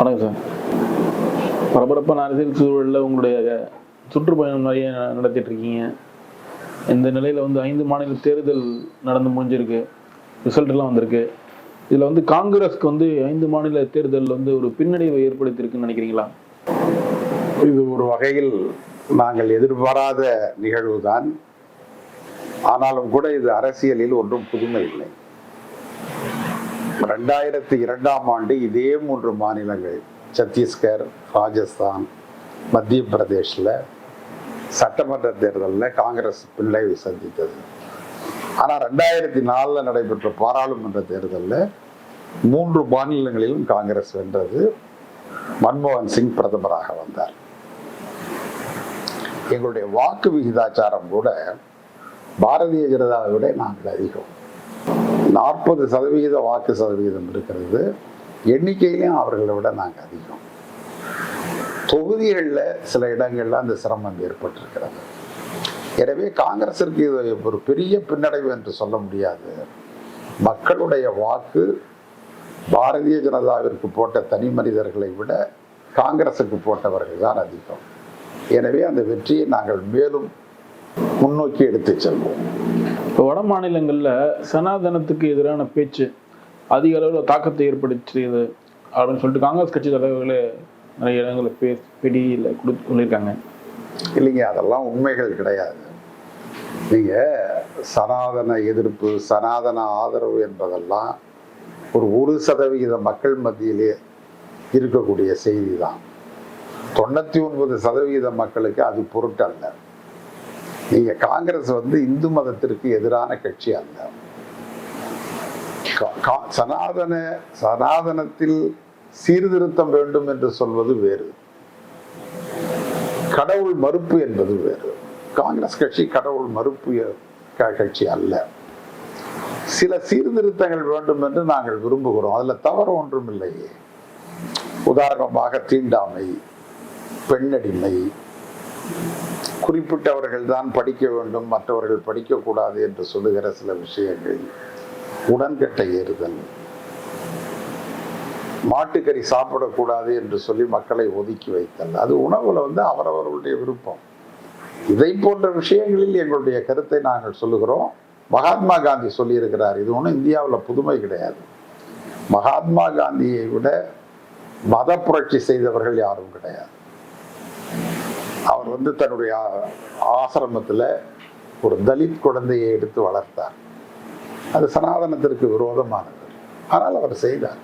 வணக்கம் சார். பரபரப்பான அரசியல் சூழலில் உங்களுடைய சுற்றுப்பயணம் நிறைய நடத்திட்டு இருக்கீங்க இந்த நிலையில் வந்து ஐந்து மாநில தேர்தல் நடந்து முடிஞ்சிருக்கு. ரிசல்ட்லாம் வந்திருக்கு. இதில் வந்து காங்கிரஸ்க்கு வந்து ஐந்து மாநில தேர்தலில் வந்து ஒரு பின்னடைவை ஏற்படுத்தியிருக்குன்னு நினைக்கிறீங்களா? இது ஒரு வகையில் நாங்கள் எதிர்பாராத நிகழ்வு தான் ஆனாலும் கூட இது அரசியலில் ஒன்றும் புதுமை இல்லை. ரெண்டாயிரத்தி இரண்டாம் ஆண்டு இதே மூன்று மாநிலங்கள் சத்தீஸ்கர் ராஜஸ்தான் மத்திய பிரதேஷில் சட்டமன்ற தேர்தலில் காங்கிரஸ் பிள்ளைவை சந்தித்தது. ஆனால் ரெண்டாயிரத்தி நாலில் நடைபெற்ற பாராளுமன்ற தேர்தலில் மூன்று மாநிலங்களிலும் காங்கிரஸ் வென்றது. மன்மோகன் சிங் பிரதமராக வந்தார். எங்களுடைய வாக்கு விகிதாச்சாரம் கூட பாரதிய ஜனதாவை விட நாங்கள் அதிகம். நாற்பது சதவிகித வாக்கு சதவிகிதம் இருக்கிறது. எண்ணிக்கையிலையும் அவர்களை விட நாங்கள் அதிகம். தொகுதிகளில் சில இடங்களில் அந்த சிரமம் ஏற்பட்டிருக்கிறது. எனவே காங்கிரசிற்கு இது ஒரு பெரிய பின்னடைவு என்று சொல்ல முடியாது. மக்களுடைய வாக்கு பாரதிய ஜனதாவிற்கு போட்ட தனி மனிதர்களை விட காங்கிரசுக்கு போட்டவர்கள் தான் அதிகம். எனவே அந்த வெற்றியை நாங்கள் மேலும் முன்னோக்கி எடுத்துச் செல்வோம். இப்போ வட மாநிலங்களில் சனாதனத்துக்கு எதிரான பேச்சு அதிக அளவில் தாக்கத்தை ஏற்படுத்தியது அப்படின்னு சொல்லிட்டு காங்கிரஸ் கட்சி தலைவர்களே நிறைய இடங்களில் பே பேட்டியில் கொடுத்து சொல்லியிருக்காங்க இல்லைங்க அதெல்லாம் உண்மைகள் கிடையாது. நீங்க சனாதன எதிர்ப்பு சனாதன ஆதரவு என்பதெல்லாம் ஒரு ஒரு சதவிகித மக்கள் மத்தியிலே இருக்கக்கூடிய செய்தி தான். தொண்ணூத்தி ஒன்பது சதவிகித மக்களுக்கு அது பொருட்டல்ல. நீங்க காங்கிரஸ் வந்து இந்து மதத்திற்கு எதிரான கட்சி அல்ல. கா- சனாதன சனாதனத்தில் சீர்திருத்தம் வேண்டும் என்று சொல்வது வேறு. கடவுள் மறுப்பு என்பது வேறு. காங்கிரஸ் கட்சி கடவுள் மறுப்பு க- கட்சி அல்ல. சில சீர்திருத்தங்கள் வேண்டும் என்று நாங்கள் விரும்புகிறோம். அதுல தவறு ஒன்றும் இல்லையே. உதாரணமாக தீண்டாமை பெண்ணடிமை குறிப்பிட்டவர்கள் தான் படிக்க வேண்டும் மற்றவர்கள் படிக்கக்கூடாது என்று சொல்லுகிற சில விஷயங்கள். உடன்கட்டை ஏறுதல். மாட்டுக்கறி சாப்பிடக்கூடாது என்று சொல்லி மக்களை ஒதுக்கி வைத்தல். அது உணவுல வந்து அவரவர்களுடைய விருப்பம். இதை போன்ற விஷயங்களில் எங்களுடைய கருத்தை நாங்கள் சொல்லுகிறோம். மகாத்மா காந்தி சொல்லியிருக்கிறார் இது ஒன்றும் இந்தியாவில் புதுமை கிடையாது. மகாத்மா காந்தியை விட மத புரட்சி செய்தவர்கள் யாரும் கிடையாது. அவர் வந்து தன்னுடைய ஆசிரமத்தில் ஒரு தலித் குழந்தையை எடுத்து வளர்த்தார். அது சனாதனத்திற்கு விரோதமானது. ஆனால் அவர் செய்தார்.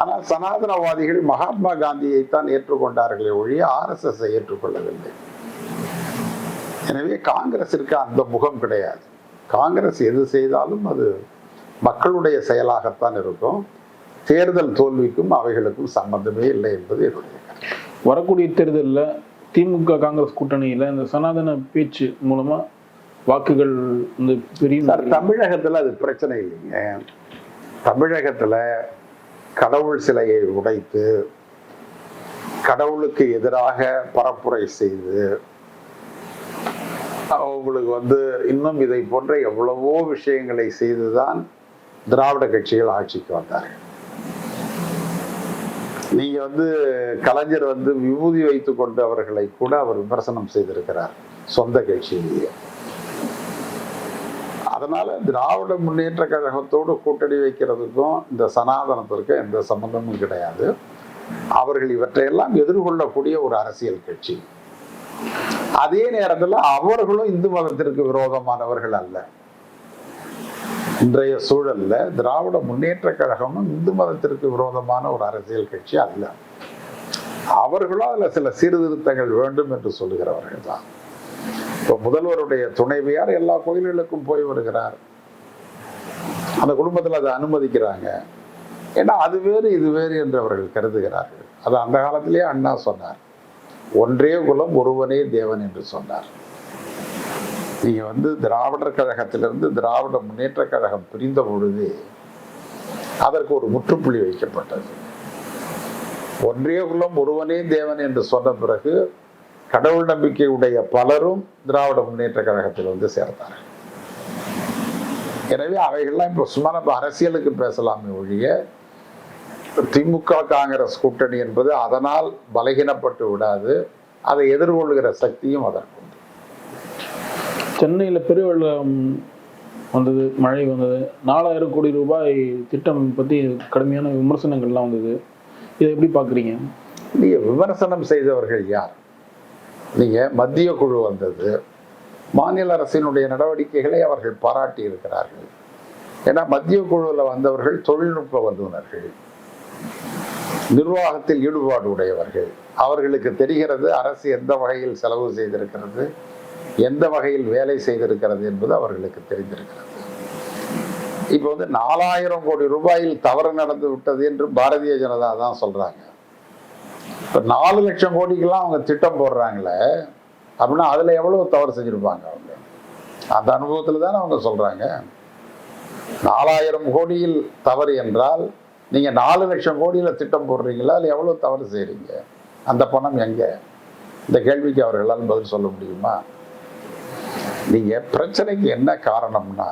ஆனால் சனாதனவாதிகள் மகாத்மா காந்தியைத்தான் ஏற்றுக்கொண்டார்களே ஒழிய ஆர்எஸ்எஸ்ஸை ஏற்றுக்கொள்ளவில்லை. எனவே காங்கிரஸிற்கு அந்த முகம் கிடையாது. காங்கிரஸ் எது செய்தாலும் அது மக்களுடைய செயலாகத்தான் இருக்கும். தேர்தல் தோல்விக்கும் அவைகளுக்கும் சம்பந்தமே இல்லை என்பது என்னுடைய வரக்கூடிய தேர்தலில் திமுக காங்கிரஸ் கூட்டணியில் இந்த சனாதன பேச்சு மூலமா வாக்குகள் வந்து பெரிய சார் தமிழகத்துல அது பிரச்சனை இல்லைங்க. தமிழகத்துல கடவுள் சிலையை உடைத்து கடவுளுக்கு எதிராக பரப்புரை செய்து அவங்களுக்கு வந்து இன்னும் இதை போன்ற எவ்வளவோ விஷயங்களை செய்துதான் திராவிட கட்சிகள் ஆட்சிக்கு வந்தார்கள். நீங்க வந்து கலைஞர் வந்து விபூதி வைத்துக் கொண்டவர்களை கூட அவர் விமர்சனம் செய்திருக்கிறார். சொந்த கட்சியிலேயே. அதனால திராவிட முன்னேற்ற கழகத்தோடு கூட்டணி வைக்கிறதுக்கும் இந்த சனாதனத்திற்கும் எந்த சம்பந்தமும் கிடையாது. அவர்கள் இவற்றையெல்லாம் எதிர்கொள்ளக்கூடிய ஒரு அரசியல் கட்சி. அதே நேரத்தில் அவர்களும் இந்து மதத்திற்கு விரோதமானவர்கள் அல்ல. இன்றைய சூழலில் திராவிட முன்னேற்ற கழகமும் இந்து மதத்திற்கு விரோதமான ஒரு அரசியல் கட்சி அல்ல. அவர்களும் அதில் சில சீர்திருத்தங்கள் வேண்டும் என்று சொல்லுகிறவர்கள் தான். இப்போ முதல்வருடைய துணைவியார் எல்லா கோயில்களுக்கும் போய் வருகிறார். அந்த குடும்பத்தில் அதை அனுமதிக்கிறாங்க. ஏன்னா அது வேறு இது வேறு என்று அவர்கள் கருதுகிறார்கள். அது அந்த காலத்திலேயே அண்ணா சொன்னார். ஒன்றே குலம் ஒருவனே தேவன் என்று சொன்னார். நீங்கள் வந்து திராவிடர் கழகத்திலிருந்து திராவிட முன்னேற்ற கழகம் பிரிந்த பொழுது அதற்கு ஒரு முற்றுப்புள்ளி வைக்கப்பட்டது. ஒன்றே குலம் ஒருவனே தேவன் என்று சொன்ன பிறகு கடவுள் நம்பிக்கை உடைய பலரும் திராவிட முன்னேற்ற கழகத்தில் வந்து சேர்ந்தார்கள். எனவே அவைகள்லாம் இப்போ சும்மா நம்ம அரசியலுக்கு பேசலாமே ஒழிய திமுக காங்கிரஸ் கூட்டணி என்பது அதனால் பலகீனப்பட்டு விடாது அதை எதிர்கொள்கிற சக்தியும் அதற்கு சென்னையில் பெரிய பெருவெள்ளம் வந்தது மழை வந்தது. நாலாயிரம் கோடி ரூபாய் திட்டம் பற்றி கடுமையான விமர்சனங்கள்லாம் வந்தது. இதை எப்படி பார்க்குறீங்க? நீங்கள் விமர்சனம் செய்தவர்கள் யார்? நீங்கள் மத்திய குழு வந்தது. மாநில அரசினுடைய நடவடிக்கைகளை அவர்கள் பாராட்டி இருக்கிறார்கள் ஏன்னா மத்திய குழுவில் வந்தவர்கள் தொழில்நுட்ப வல்லுநர்கள். நிர்வாகத்தில் ஈடுபாடு உடையவர்கள். அவர்களுக்கு தெரிகிறது அரசு எந்த வகையில் செலவு செய்திருக்கிறது எந்த வகையில் வேலை செய்திருக்கிறது என்பது அவர்களுக்கு தெரிந்திருக்கிறது. இப்போ வந்து நாலாயிரம் கோடி ரூபாயில் தவறு நடந்து விட்டது என்று பாரதிய ஜனதா தான் சொல்றாங்க. இப்போ நாலு லட்சம் கோடிக்கெல்லாம் அவங்க திட்டம் போடுறாங்களே அப்படின்னா அதில் எவ்வளோ தவறு செஞ்சுருப்பாங்க அவங்க? அந்த அனுபவத்தில் தானே அவங்க சொல்கிறாங்க நாலாயிரம் கோடியில் தவறு என்றால் நீங்கள் நாலு லட்சம் கோடியில் திட்டம் போடுறீங்களா அதில் எவ்வளோ தவறு செய்கிறீங்க அந்த பணம் எங்கே? இந்த கேள்விக்கு அவர்களால் பதில் சொல்ல முடியுமா? நீங்கள் பிரச்சனைக்கு என்ன காரணம்னா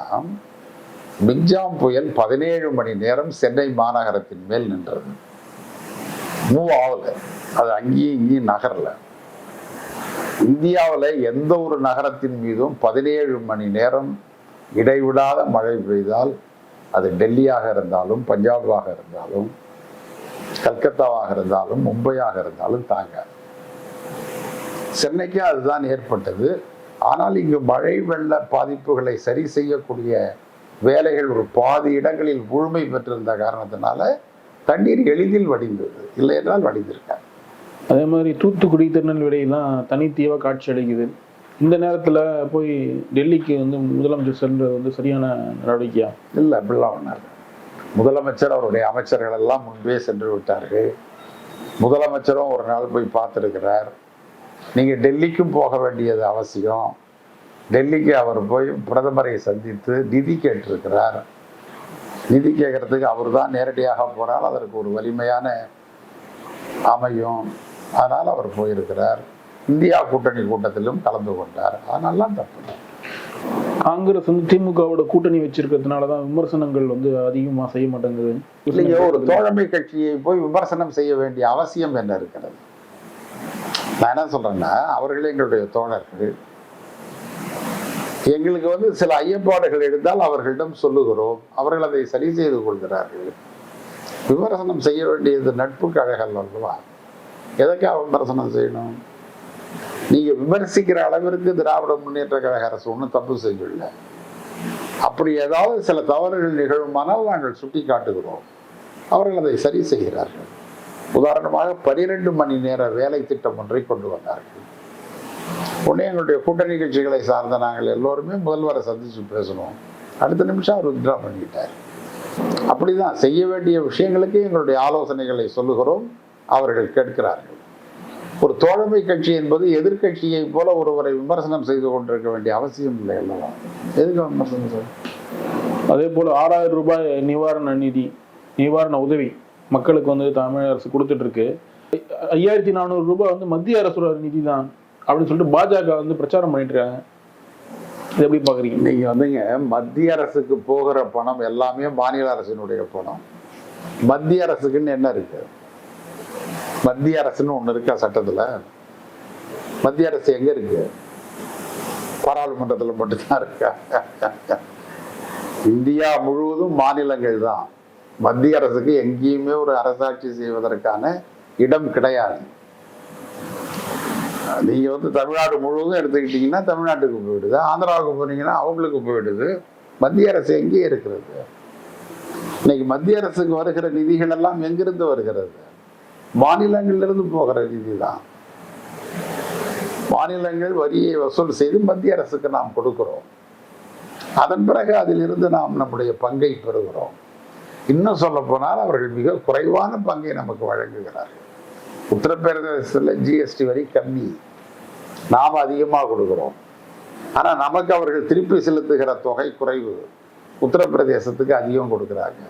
மிக்ஜாம் புயல் பதினேழு மணி நேரம் சென்னை மாநகரத்தின் மேல் நின்றது. மூவ் ஆகலை அது அங்கேயும் இங்கேயும் நகரல. இந்தியாவில் எந்த ஒரு நகரத்தின் மீதும் பதினேழு மணி நேரம் இடைவிடாத மழை பெய்தால் அது டெல்லியாக இருந்தாலும் பஞ்சாபாக இருந்தாலும் கல்கத்தாவாக இருந்தாலும் மும்பையாக இருந்தாலும் தாங்க. சென்னைக்கு அதுதான் ஏற்பட்டது. ஆனால் இங்கு மழை வெள்ள பாதிப்புகளை சரி செய்யக்கூடிய வேலைகள் ஒரு பாதி இடங்களில் முழுமை பெற்றிருந்த காரணத்தினால தண்ணீர் எளிதில் வடிந்தது. இல்லை என்றால் வடிந்திருக்காது. அதே மாதிரி தூத்துக்குடி திருநெல்வேலியெல்லாம் தனித்தீவா காட்சி அளிக்குது. இந்த நேரத்துல போய் டெல்லிக்கு வந்து முதலமைச்சர் சென்றது வந்து சரியான நடவடிக்கையா? இல்லை அப்படிலாம் இல்லை. முதலமைச்சர் அவருடைய அமைச்சர்கள் எல்லாம் முன்பே சென்று விட்டார்கள். முதலமைச்சரும் ஒரு நாள் போய் பார்த்துருக்கிறார். நீங்கள் டெல்லிக்கும் போக வேண்டியது அவசியம். டெல்லிக்கு அவர் போய் பிரதமரை சந்தித்து நிதி கேட்டிருக்கிறார். நிதி கேட்கறதுக்கு அவர் தான் நேரடியாக போனால் அதற்கு ஒரு வலிமையான அமையும். அதனால் அவர் போயிருக்கிறார். இந்தியா கூட்டணி கூட்டத்திலும் கலந்து கொண்டார். அதனாலாம் தப்பு. காங்கிரஸ் வந்து திமுகவோட கூட்டணி வச்சிருக்கிறதுனால தான் விமர்சனங்கள் வந்து அதிகமா செய்ய மாட்டேங்குது. இல்லைங்க ஒரு தோழமை கட்சியை போய் விமர்சனம் செய்ய வேண்டிய அவசியம் என்ன இருக்கிறது? நான் என்ன சொல்றேன்னா அவர்களே எங்களுடைய தோழர்கள். எங்களுக்கு வந்து சில ஐயப்பாடுகள் எடுத்தால் அவர்களிடம் சொல்லுகிறோம். அவர்கள் அதை சரி செய்து கொள்கிறார்கள். விமர்சனம் செய்ய வேண்டியது நட்பு கழகல் அல்லவா? எதற்காக விமர்சனம் செய்யணும்? நீங்கள் விமர்சிக்கிற அளவிற்கு திராவிட முன்னேற்ற கழக அரசு ஒன்றும் தப்பு செய்யல அப்படி ஏதாவது சில தவறுகள் நிகழுமானால் நாங்கள் சுட்டி காட்டுகிறோம் அவர்கள் அதை சரி செய்கிறார்கள். உதாரணமாக பனிரெண்டு மணி நேர வேலை திட்டம் ஒன்றை கொண்டு வந்தார்கள். உடனே எங்களுடைய கூட்டணி கட்சிகளை சார்ந்த நாங்கள் எல்லோருமே முதல்வரை சந்தித்து பேசணும் அடுத்த நிமிஷம் அவர் வித்ரா பண்ணிட்டார். அப்படிதான் செய்ய வேண்டிய விஷயங்களுக்கு எங்களுடைய ஆலோசனைகளை சொல்லுகிறோம். அவர்கள் கேட்கிறார்கள். ஒரு தோழமை கட்சி என்பது எதிர்கட்சியை போல ஒருவரை விமர்சனம் செய்து கொண்டிருக்க வேண்டிய அவசியம் இல்லை அல்லவா? எதுக்கு விமர்சனம் சார் அதே போல ஆறாயிரம் ரூபாய் நிவாரண நிதி நிவாரண உதவி மக்களுக்கு வந்து தமிழக அரசு கொடுத்துட்ருக்கு. ஐயாயிரத்தி நானூறு ரூபாய் வந்து மத்திய அரசோட நிதி தான் அப்படின்னு சொல்லிட்டு பாஜக வந்து பிரச்சாரம் பண்ணிட்டு இருக்காங்க இது எப்படி பார்க்குறீங்க நீங்கள் வந்துங்க மத்திய அரசுக்கு போகிற பணம் எல்லாமே மாநில அரசினுடைய பணம். மத்திய அரசுக்குன்னு என்ன இருக்கு? மத்திய அரசுன்னு ஒன்று இருக்கா சட்டத்தில்? மத்திய அரசு எங்கே இருக்கு? பாராளுமன்றத்தில் மட்டும்தான் இருக்கா? இந்தியா முழுவதும் மாநிலங்கள் தான் மத்திய அரசுக்கு எங்கேயுமே ஒரு அரசாட்சி செய்வதற்கான இடம் கிடையாது. நீங்க வந்து தமிழ்நாடு முழுவதும் எடுத்துக்கிட்டீங்கன்னா தமிழ்நாட்டுக்கு போயிடுது ஆந்திராவுக்கு போனீங்கன்னா அவங்களுக்கு போயிடுது மத்திய அரசு எங்கே இருக்கிறது? இன்னைக்கு மத்திய அரசுக்கு வருகிற நிதிகள் எல்லாம் எங்கிருந்து வருகிறது? மாநிலங்களிலிருந்து போகிற நிதி தான். மாநிலங்கள் வரியை வசூல் செய்து மத்திய அரசுக்கு நாம் கொடுக்கிறோம். அதன் பிறகு அதிலிருந்து நாம் நம்முடைய பங்கை பெறுகிறோம். இன்னும் சொல்லப்போனால் அவர்கள் மிக குறைவான பங்கை நமக்கு வழங்குகிறார்கள். உத்தரப்பிரதேசத்தில் ஜிஎஸ்டி வரி கம்மி. நாம் அதிகமாக கொடுக்குறோம். ஆனால் நமக்கு அவர்கள் திருப்பி செலுத்துகிற தொகை குறைவு. உத்தரப்பிரதேசத்துக்கு அதிகம் கொடுக்குறாங்க.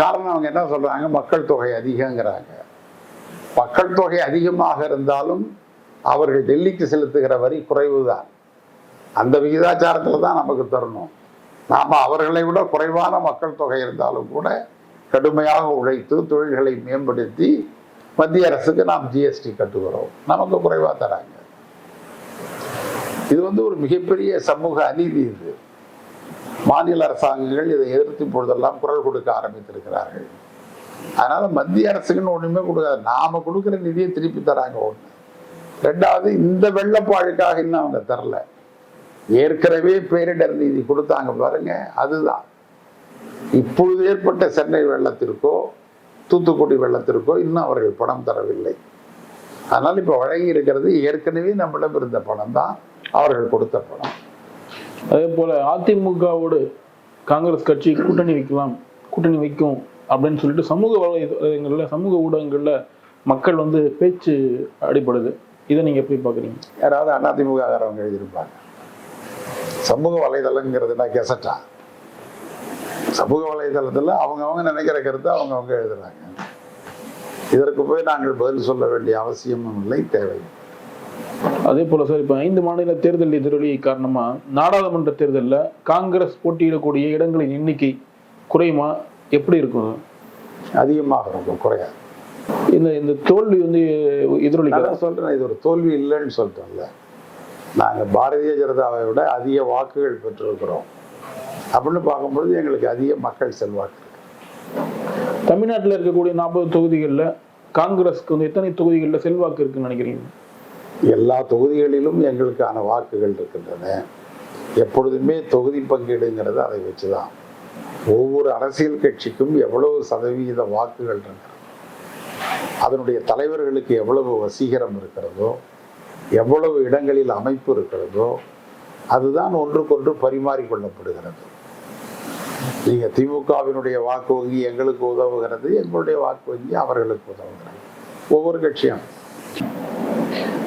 காரணம் அவங்க என்ன சொல்கிறாங்க மக்கள் தொகை அதிகங்கிறாங்க. மக்கள் தொகை அதிகமாக இருந்தாலும் அவர்கள் டெல்லிக்கு செலுத்துகிற வரி குறைவு தான் அந்த விகிதாச்சாரத்தில் தான் நமக்கு தரணும். நாம் அவர்களை விட குறைவான மக்கள் தொகை இருந்தாலும் கூட கடுமையாக உழைத்து தொழில்களை மேம்படுத்தி மத்திய அரசுக்கு நாம் ஜிஎஸ்டி கட்டுகிறோம். நமக்கு குறைவாக தராங்க. இது வந்து ஒரு மிகப்பெரிய சமூக அநீதி இது. மாநில அரசாங்கங்கள் இதை எதிர்த்து இப்பொழுதெல்லாம் குரல் கொடுக்க ஆரம்பித்திருக்கிறார்கள். அதனால மத்திய அரசுக்குன்னு ஒண்ணுமே கொடுக்காது. நாம கொடுக்குற நிதியை திருப்பி தராங்க ஒண்ணு. ரெண்டாவது இந்த வெள்ளப்பாழுக்காக இன்னும் அவங்க தரல. ஏற்கனவே பேரிடர் நிதி கொடுத்தாங்க பாருங்க அதுதான். இப்பொழுது ஏற்பட்ட சென்னை வெள்ளத்திற்கோ தூத்துக்குடி வெள்ளத்திற்கோ இன்னும் அவர்கள் பணம் தரவில்லை. அதனால் இப்போ வழங்கி இருக்கிறது ஏற்கனவே நம்மிடம் இருந்த பணம் தான் அவர்கள் கொடுத்த பணம். அதே போல அதிமுகவோடு காங்கிரஸ் கட்சி கூட்டணி வைக்கலாம் கூட்டணி வைக்கும் அப்படின்னு சொல்லிட்டு சமூக வலைதளங்கள்ல சமூக ஊடகங்கள்ல மக்கள் வந்து பேச்சு அடிபடுது. இதை நீங்க எப்படி பாக்குறீங்க யாராவது அதிமுககாரவங்க எழுதியிருப்பாங்க. சமூக வலைதளங்கிறதுனா கெசட்டா. சமூக வலைதளத்தில் அவங்கவங்க நினைக்கிற கருத்தை அவங்கவங்க எழுதுறாங்க. இதற்கு போய் நாங்கள் பதில் சொல்ல வேண்டிய அவசியமும் இல்லை தேவை அதே போல சார் இப்ப ஐந்து மாநில தேர்தல் எதிரொலி காரணமா நாடாளுமன்ற தேர்தல்ல காங்கிரஸ் போட்டியிடக்கூடிய இடங்களின் எண்ணிக்கை குறையுமா? எப்படி இருக்கும்? அதிகமாக இருக்கும் குறையாது. இந்த இந்த தோல்வி வந்து எதிரொலி நான் சொல்றேன் இது ஒரு தோல்வி இல்லைன்னு சொல்லிட்டோம்ல நாங்கள் பாரதிய ஜனதாவை விட அதிக வாக்குகள் பெற்றிருக்கிறோம். அப்படின்னு பார்க்கும்பொழுது எங்களுக்கு அதிக மக்கள் செல்வாக்கு இருக்கு. தமிழ்நாட்டில் இருக்கக்கூடிய நாற்பது தொகுதிகள்ல காங்கிரஸ்க்கு வந்து எத்தனை தொகுதிகளில் செல்வாக்கு இருக்குன்னு நினைக்கிறீங்க? எல்லா தொகுதிகளிலும் எங்களுக்கான வாக்குகள் இருக்கின்றன. எப்பொழுதுமே தொகுதி பங்கீடுங்கிறது அதை வச்சுதான். ஒவ்வொரு அரசியல் கட்சிக்கும் எவ்வளவு சதவீத வாக்குகள் இருக்கிறது? அதனுடைய தலைவர்களுக்கு எவ்வளவு வசீகரம் இருக்கிறதோ எவ்வளவு இடங்களில் அமைப்பு இருக்கிறதோ அதுதான் ஒன்றுக்கொன்று பரிமாறிக்கொள்ளப்படுகிறது. நீங்க திமுகவினுடைய வாக்கு வங்கி எங்களுக்கு உதவுகிறது எங்களுடைய வாக்கு வங்கி அவர்களுக்கு உதவுகிறது. ஒவ்வொரு கட்சியும்.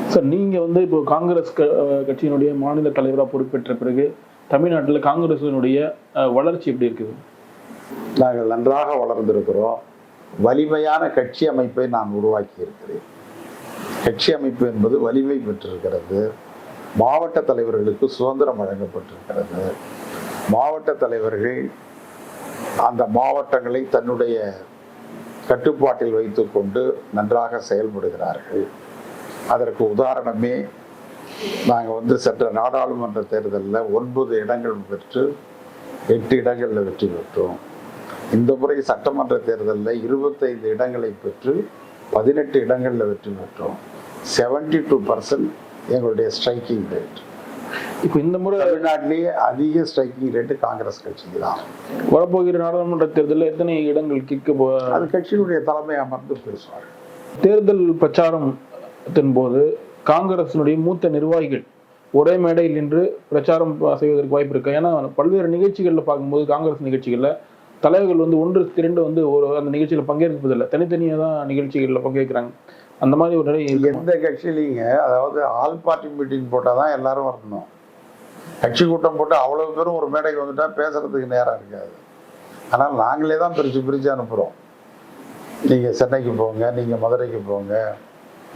சார் நீங்க வந்து இப்போ காங்கிரஸ் க- கட்சியினுடைய மாநில தலைவராக பொறுப்பேற்ற பிறகு தமிழ்நாட்டில் காங்கிரஸினுடைய வளர்ச்சி எப்படி இருக்குது? நாங்கள் நன்றாக வளர்ந்திருக்கிறோம். வலிமையான கட்சி அமைப்பை நான் உருவாக்கி இருக்கிறேன் கட்சி அமைப்பு என்பது வலிமை பெற்றிருக்கிறது. மாவட்ட தலைவர்களுக்கு சுதந்திரம் வழங்கப்பட்டிருக்கிறது. மாவட்ட தலைவர்கள் அந்த மாவட்டங்களை தன்னுடைய கட்டுப்பாட்டில் வைத்துக்கொண்டு நன்றாக செயல்படுகிறார்கள். அதற்கு உதாரணமே நாங்கள் வந்து சென்ற நாடாளுமன்ற தேர்தலில் ஒன்பது இடங்கள் பெற்று எட்டு இடங்களில் வெற்றி பெற்றோம். இந்த முறை சட்டமன்ற தேர்தலில் இருபத்தைந்து இடங்களை பெற்று பதினெட்டு இடங்களில் வெற்றி பெற்றோம். செவன்டி டூ பர்சன்ட் எங்களுடைய ஸ்ட்ரைக்கிங் ரேட் இப்போ இந்த முறை தமிழ்நாட்டிலேயே அதிக ஸ்ட்ரைக்கிங் ரேட்டு காங்கிரஸ் கட்சிக்கு தான் வரப்போகிற நாடாளுமன்ற தேர்தலில் எத்தனை இடங்கள் கேட்க போ அது கட்சியினுடைய தலைமை அமர்ந்து பேசுவார்கள் தேர்தல் பிரச்சாரத்தின் போது காங்கிரசினுடைய மூத்த நிர்வாகிகள் ஒரே மேடையில் நின்று பிரச்சாரம் செய்வதற்கு வாய்ப்பு இருக்கு. ஏன்னா பல்வேறு நிகழ்ச்சிகளில் பார்க்கும்போது காங்கிரஸ் நிகழ்ச்சிகளில் தலைவர்கள் வந்து ஒன்று திரண்டு வந்து ஒரு அந்த நிகழ்ச்சியில் பங்கேற்பதில்லை. தனித்தனியாக தான் நிகழ்ச்சிகளில் பங்கேற்கிறாங்க. அந்த மாதிரி ஒரு நிலை. எந்த கட்சியிலைங்க? அதாவது ஆல் பார்ட்டி மீட்டிங் போட்டால் தான் எல்லாரும் வரணும். கட்சி கூட்டம் போட்டு அவ்வளவு பேரும் ஒரு மேடைக்கு வந்துட்டா பேசுறதுக்கு நேரம் இருக்காது. ஆனால் நாங்களே தான் பிரித்து பிரித்து அனுப்புகிறோம் நீங்கள் சென்னைக்கு போங்க நீங்கள் மதுரைக்கு போங்க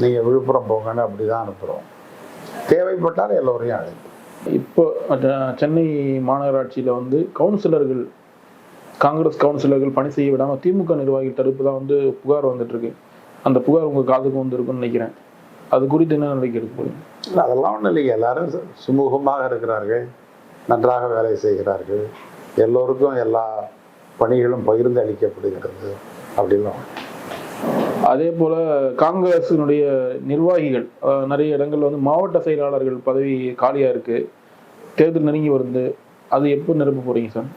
நீங்கள் விழுப்புரம் போங்கன்னு அப்படி தான் அனுப்புகிறோம் தேவைப்பட்டால் எல்லோரையும் அழைப்போம். இப்போ சென்னை மாநகராட்சியில் வந்து கவுன்சிலர்கள் காங்கிரஸ் கவுன்சிலர்கள் பணி செய்ய விடாம திமுக நிர்வாகிகள் தடுப்பு தான் வந்து புகார் வந்துட்டு இருக்கு. அந்த புகார் உங்க காதுக்கு வந்திருக்குன்னு நினைக்கிறேன். அது குறித்து என்ன நிலைக்கு எடுக்க போறீங்க இல்லை அதெல்லாம் ஒன்றும் இல்லைங்க. எல்லாரும் சுமூகமாக இருக்கிறார்கள். நன்றாக வேலை செய்கிறார்கள். எல்லோருக்கும் எல்லா பணிகளும் பகிர்ந்து அளிக்கப்படுகிறது. அப்படிலாம் ஒண்ணும் அதே போல காங்கிரசினுடைய நிர்வாகிகள் நிறைய இடங்கள்ல வந்து மாவட்ட செயலாளர்கள் பதவி காலியா இருக்கு. தேர்தல் நெருங்கி வருது. அது எப்போ நிரப்ப போறீங்க சார்?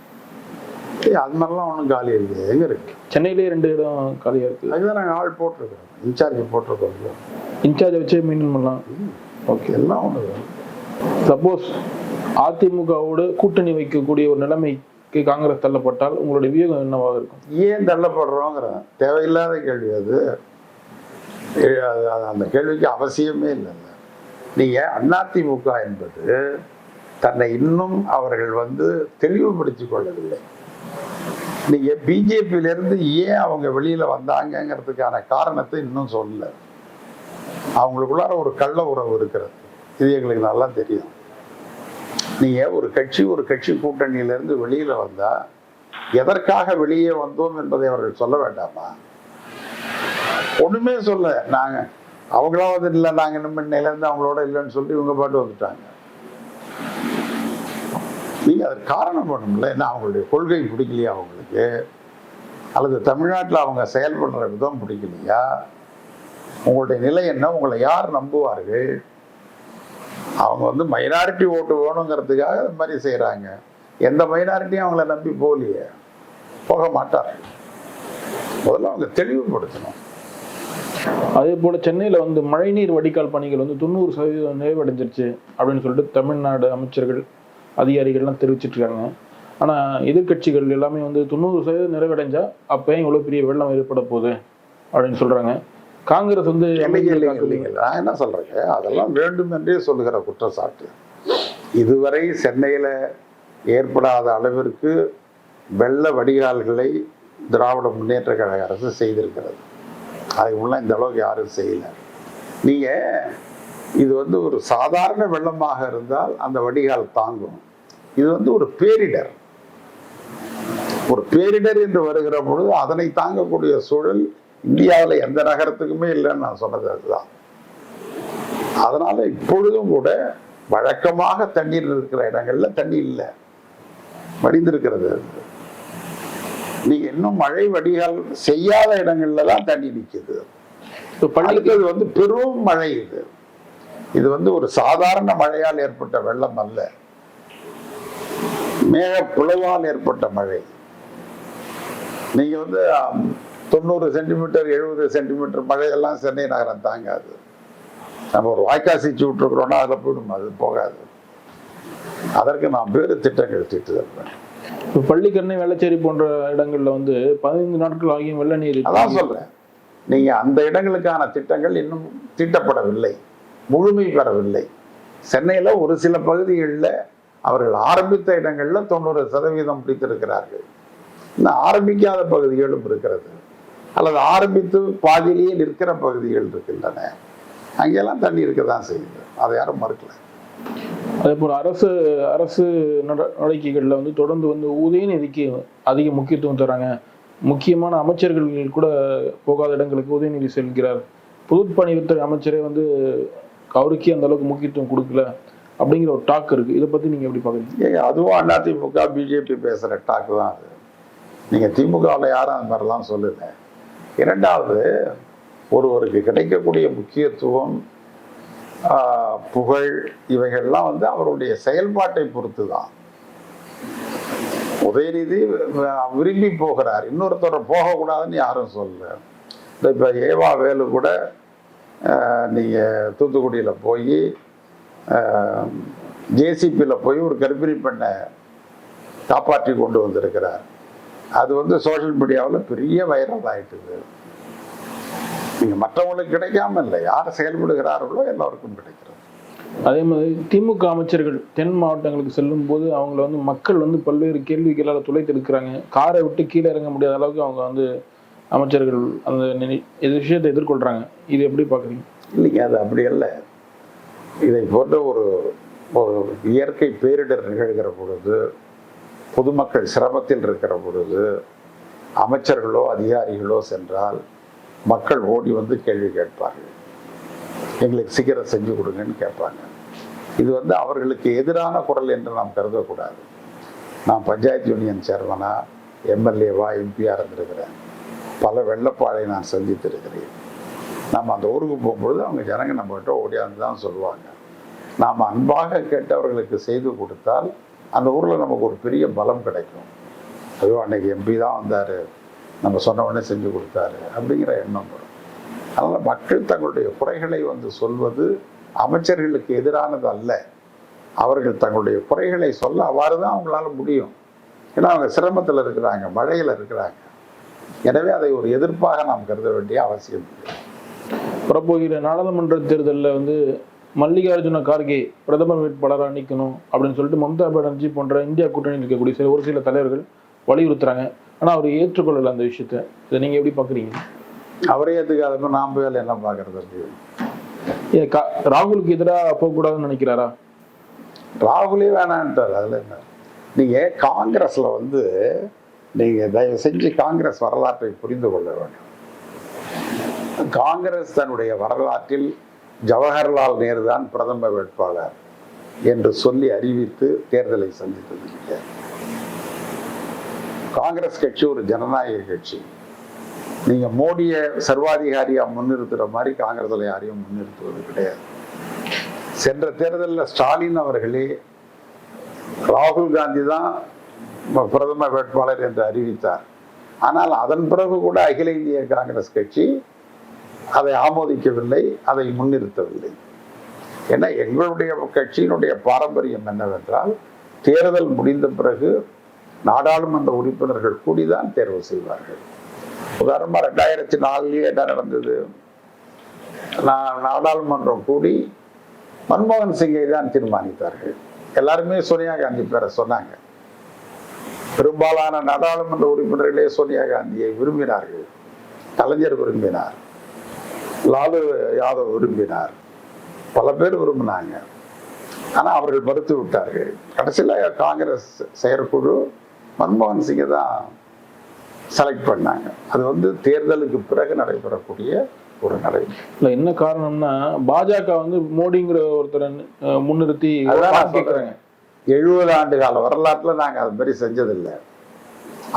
அது மாதிரிலாம் ஒன்றும் காலி இருக்குது எங்கே இருக்கு? சென்னையிலேயே ரெண்டு இடம் காலியா இருக்கு. அதுதான் நாங்கள் ஆள் போட்டிருக்கிறோம் இன்சார்ஜ் போட்டிருக்கோம். இன்சார்ஜை வச்சே மெயின்டைன் பண்ணலாம். ஓகே எல்லாம் ஒன்று சப்போஸ் அதிமுகவோடு கூட்டணி வைக்கக்கூடிய ஒரு நிலைமைக்கு காங்கிரஸ் தள்ளப்பட்டால் உங்களுடைய வியூகம் என்னவாக இருக்கும்? ஏன் தள்ளப்படுறோங்கிறேன் தேவையில்லாத கேள்வி அது. அந்த கேள்விக்கு அவசியமே இல்லைல்ல நீங்கள் அதிமுக என்பது தன்னை இன்னும் அவர்கள் வந்து தெளிவுபடுத்திக் கொள்ளவில்லை. நீங்கள் பிஜேபியில இருந்து ஏன் அவங்க வெளியில் வந்தாங்கங்கிறதுக்கான காரணத்தை இன்னும் சொல்லல. அவங்களுக்குள்ளார ஒரு கள்ள உறவு இருக்கிறது. இது எங்களுக்கு நல்லா தெரியும். நீங்கள் ஒரு கட்சி ஒரு கட்சி கூட்டணியில இருந்து வந்தால் எதற்காக வெளியே வந்தோம் என்பதை அவர்கள் சொல்ல வேண்டாமா? ஒன்றுமே சொல்ல. நாங்கள் அவங்களாவது இல்லை நாங்கள் இன்னும் இருந்து அவங்களோட இல்லைன்னு சொல்லி இவங்க பாட்டு வந்துட்டாங்க. நீங்கள் அதற்கு காரணம் பண்ணணும்ல. என்ன அவங்களுடைய கொள்கை பிடிக்கலையா அவங்களுக்கு? அல்லது தமிழ்நாட்டில் அவங்க செயல்படுற விதம் பிடிக்கலையா உங்களுடைய நிலை என்ன? உங்களை யார் நம்புவார்கள்? அவங்க வந்து மைனாரிட்டி ஓட்டு வேணுங்கிறதுக்காக இந்த மாதிரி செய்கிறாங்க எந்த மைனாரிட்டியும் அவங்கள நம்பி போகலையே. போக மாட்டார்கள் முதல்ல அவங்க தெளிவுபடுத்தணும். அதே போல சென்னையில் வந்து மழைநீர் வடிகால் பணிகள் வந்து தொண்ணூறு சதவீதம் நிறைவடைஞ்சிருச்சு அப்படின்னு சொல்லிட்டு தமிழ்நாடு அமைச்சர்கள் அதிகாரிகள்லாம் தெரிவிச்சிட்டு இருக்காங்க ஆனா எதிர்க்கட்சிகள் எல்லாமே வந்து தொண்ணூறு சதவீதம் நிறைவடைஞ்சா அப்பயும் இவ்வளவு பெரிய வெள்ளம் ஏற்பட போகுது? அப்படின்னு சொல்றாங்க. காங்கிரஸ் வந்து நான் என்ன சொல்றேங்க? அதெல்லாம் வேண்டும் என்றே சொல்லுகிற குற்றச்சாட்டு. இதுவரை சென்னையில் ஏற்படாத அளவிற்கு வெள்ள வடிகால்களை திராவிட முன்னேற்ற கழக அரசு செய்திருக்கிறது. அதை உள்ள இந்த அளவுக்கு யாரும் செய்யல. நீங்க இது வந்து ஒரு சாதாரண வெள்ளமாக இருந்தால் அந்த வடிகால் தாங்கும். இது வந்து ஒரு பேரிடர். ஒரு பேரிடர் என்று வருகிற பொழுது அதனை தாங்கக்கூடிய சூழல் இந்தியாவில் எந்த நகரத்துக்குமே இல்லைன்னு நான் சொன்னது அதுதான். அதனால இப்பொழுதும் கூட வழக்கமாக தண்ணீர் இருக்கிற இடங்கள்ல தண்ணி இல்லை. வடிந்திருக்கிறது. நீங்க இன்னும் மழை வடிகால் செய்யாத இடங்கள்ல தான் தண்ணி பள்ளி அடுத்தது வந்து பெரும் மழை இது. இது வந்து ஒரு சாதாரண மழையால் ஏற்பட்ட வெள்ளம் அல்ல. மேக புலவால் ஏற்பட்ட மழை. நீங்க வந்து தொண்ணூறு சென்டிமீட்டர் எழுபது சென்டிமீட்டர் மழையெல்லாம் சென்னை நகரம் தாங்காது. நம்ம ஒரு வாய்க்கால் சீச்சு விட்டுருக்குறோம்னா அதில் போயிடும் அது போகாது. அதற்கு நான் வேறு திட்டங்கள் தீட்டுதல் இப்ப பள்ளிக்கரணை வெள்ளச்சேரி போன்ற இடங்கள்ல வந்து பதினைந்து நாட்கள் ஆகியும் வெள்ள நீர் அதான் சொல்றேன். நீங்க அந்த இடங்களுக்கான திட்டங்கள் இன்னும் தீட்டப்படவில்லை. முழுமை பெறவில்லை. சென்னையில ஒரு சில பகுதிகளில் அவர்கள் ஆரம்பித்த இடங்களில் தொண்ணூறு சதவீதம் பிடித்திருக்கிறார்கள். இன்னும் ஆரம்பிக்காத பகுதிகளும் இருக்கிறது. அல்லது ஆரம்பித்து பாதியிலேயே நிற்கிற பகுதிகள் இருக்கின்றன. அங்கெல்லாம் தண்ணி இருக்க தான் செய்யுது. அதை யாரும் மறுக்கல. அதே போல் அரசு அரசு நட- வந்து தொடர்ந்து வந்து உதயநிதிக்கு அதிக முக்கியத்துவம் தராங்க. முக்கியமான அமைச்சர்கள் கூட போகாத இடங்களுக்கு உதயநிதி செல்கிறார். பொதுப்பணித்துறை அமைச்சரே வந்து அவருக்கே அந்த அளவுக்கு முக்கியத்துவம் கொடுக்கல. அப்படிங்கிற ஒரு டாக் இருக்கு. இதை பத்தி நீங்க எப்படி பாக்குறீங்க ஏங்க அதுவும் திமுக பிஜேபி பேசுகிற டாக்கு தான் அது. நீங்கள் திமுகவில் யாரும் அந்த மாதிரிலாம் சொல்லல. இரண்டாவது ஒருவருக்கு கிடைக்கக்கூடிய முக்கியத்துவம் புகழ் இவைகள்லாம் வந்து அவருடைய செயல்பாட்டை பொறுத்து தான் உதயநிதி விரும்பி போகிறார். இன்னொருத்தர் போகக்கூடாதுன்னு யாரும் சொல்லல. இப்போ ஏவா வேலு கூட நீங்கள் தூத்துக்குடியில் போய் ஜேசிபியில் போய் ஒரு கர்ப்பிணி பெண்ணை காப்பாற்றி கொண்டு வந்திருக்கிறார். அது வந்து சோஷியல் மீடியாவில் பெரிய வைரல் ஆயிட்டுது. நீங்கள் மற்றவங்களுக்கு கிடைக்காம இல்லை. யார் செயல்படுகிறார்களோ எல்லாருக்கும் கிடைக்கிறது. அதே மாதிரி திமுக அமைச்சர்கள் தென் மாவட்டங்களுக்கு செல்லும் போது அவங்கள வந்து மக்கள் வந்து பல்வேறு கேள்விகளால் துளைத்தெடுக்கிறாங்க காரை விட்டு கீழே இறங்க முடியாத அளவுக்கு அவங்க வந்து அமைச்சர்கள் அந்த நினை- இது விஷயத்தை எதிர்கொள்றாங்க. இது எப்படி பாக்குறீங்க இல்லைங்க அது அப்படி அல்ல. இதை போன்ற ஒரு ஒரு இயற்கை பேரிடர் நிகழ்கிற பொழுது பொதுமக்கள் சிரமத்தில் இருக்கிற பொழுது அமைச்சர்களோ அதிகாரிகளோ சென்றால் மக்கள் ஓடி வந்து கேள்வி கேட்பார்கள். எங்களுக்கு சீக்கிரம் செஞ்சு கொடுங்கன்னு கேட்பாங்க. இது வந்து அவர்களுக்கு எதிரான குரல் என்று நாம் கருதக்கூடாது. நான் பஞ்சாயத்து யூனியன் சேர்மனா எம்எல்ஏவா எம்பியாக இருந்திருக்கிறேன். பல வெள்ளப்பாடை நான் சந்தித்திருக்கிறேன். நம்ம அந்த ஊருக்கு போகும்பொழுது அவங்க ஜனங்க நம்மகிட்ட ஓடியாந்து தான் சொல்லுவாங்க. நாம் அன்பாக கேட்டவர்களுக்கு செய்து கொடுத்தால் அந்த ஊரில் நமக்கு ஒரு பெரிய பலம் கிடைக்கும். ஐயோ அன்னைக்கு எம்பி தான் வந்தார். நம்ம சொன்ன உடனே செஞ்சு கொடுத்தாரு அப்படிங்கிற எண்ணம் வரும். அதனால் மக்கள் தங்களுடைய குறைகளை வந்து சொல்வது அமைச்சர்களுக்கு எதிரானது அல்ல. அவர்கள் தங்களுடைய குறைகளை சொல்ல அவ்வாறு தான் அவங்களால முடியும். ஏன்னா அவங்க சிரமத்தில் இருக்கிறாங்க மழையில் இருக்கிறாங்க. எனவே அதை ஒரு எதிர்ப்பாக நாம் கருத வேண்டிய அவசியம் இல்லை. வரப்போகிற நாடாளுமன்ற தேர்தலில் வந்து மல்லிகார்ஜுன கார்கே பிரதமர் வேட்பாளராக நிற்கணும் அப்படின்னு சொல்லிட்டு மம்தா பானர்ஜி போன்ற இந்தியா கூட்டணியில் இருக்கக்கூடிய சில ஒரு சில தலைவர்கள் வலியுறுத்துறாங்க. ஆனா அவர் ஏற்றுக்கொள்ளல அந்த விஷயத்த. இதை நீங்க எப்படி பாக்குறீங்க? அவரே எதுக்காக நாம் வேலை என்ன பார்க்கறது இருக்கு ராகுலுக்கு எதிராக போகக்கூடாதுன்னு நினைக்கிறாரா? ராகுலே வேணான்ட்டார் அதில் என்ன? நீங்கள் காங்கிரஸில் வந்து நீங்க தயவு செஞ்சு காங்கிரஸ் வரலாற்றை புரிந்து கொள்ள வேண்டும். காங்கிரஸ் தன்னுடைய வரலாற்றில் ஜவஹர்லால் நேரு தான் பிரதம வேட்பாளர் என்று சொல்லி அறிவித்து தேர்தலை சந்தித்தது கிடையாது காங்கிரஸ் கட்சி ஒரு ஜனநாயக கட்சி. நீங்க மோடியை சர்வாதிகாரியா முன்னிறுத்துற மாதிரி காங்கிரஸ்ல யாரையும் முன்னிறுத்துவது கிடையாது. சென்ற தேர்தலில் ஸ்டாலின் அவர்களே ராகுல் காந்தி தான் பிரதம வேட்பாளர் என்று அறிவித்தார். ஆனால் அதன் பிறகு கூட அகில இந்திய காங்கிரஸ் கட்சி அதை ஆமோதிக்கவில்லை அதை முன்னிறுத்தவில்லை. ஏன்னா எங்களுடைய கட்சியினுடைய பாரம்பரியம் என்னவென்றால் தேர்தல் முடிந்த பிறகு நாடாளுமன்ற உறுப்பினர்கள் கூடிதான் தேர்வு செய்வார்கள். உதாரணமாக ரெண்டாயிரத்தி நாலுலேயே என்ன நடந்தது? நான் நாடாளுமன்றம் கூடி மன்மோகன் சிங்கை தான் தீர்மானித்தார்கள். எல்லாருமே சோனியா காந்தி பேரை சொன்னாங்க. பெரும்பாலான நாடாளுமன்ற உறுப்பினர்களே சோனியா காந்தியை விரும்பினார்கள். கலைஞர் விரும்பினார். லாலு யாதவ் விரும்பினார். பல பேர் விரும்பினாங்க. ஆனா அவர்கள் மறுத்து விட்டார்கள். கடைசியில காங்கிரஸ் செயற்குழு மன்மோகன் சிங்கை தான் செலக்ட் பண்ணாங்க. அது வந்து தேர்தலுக்கு பிறகு நடைபெறக்கூடிய ஒரு நடைமுறை. இல்ல என்ன காரணம்னா பாஜக வந்து மோடிங்கிற ஒருத்தரை முன்னிறுத்தி கேட்கறாங்க. எழுபது ஆண்டு கால வரலாற்றுல நாங்க அது மாதிரி செஞ்சதில்லை.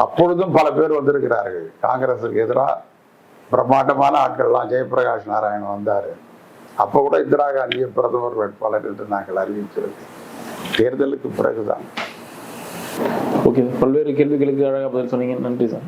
அப்பொழுதும் பல பேர் வந்திருக்கிறார்கள். காங்கிரஸுக்கு எதிராக பிரம்மாண்டமான ஆட்கள்லாம் ஜெயபிரகாஷ் நாராயணன் வந்தார். அப்போ கூட இந்திரா காந்தியை பிரதமர் வேட்பாளர் என்று நாங்கள் அறிவிச்சிருக்கோம் தேர்தலுக்கு பிறகுதான். ஓகே பல்வேறு கேள்விகளுக்கு அழகாக பதில் சொன்னீங்க. நன்றி சார்.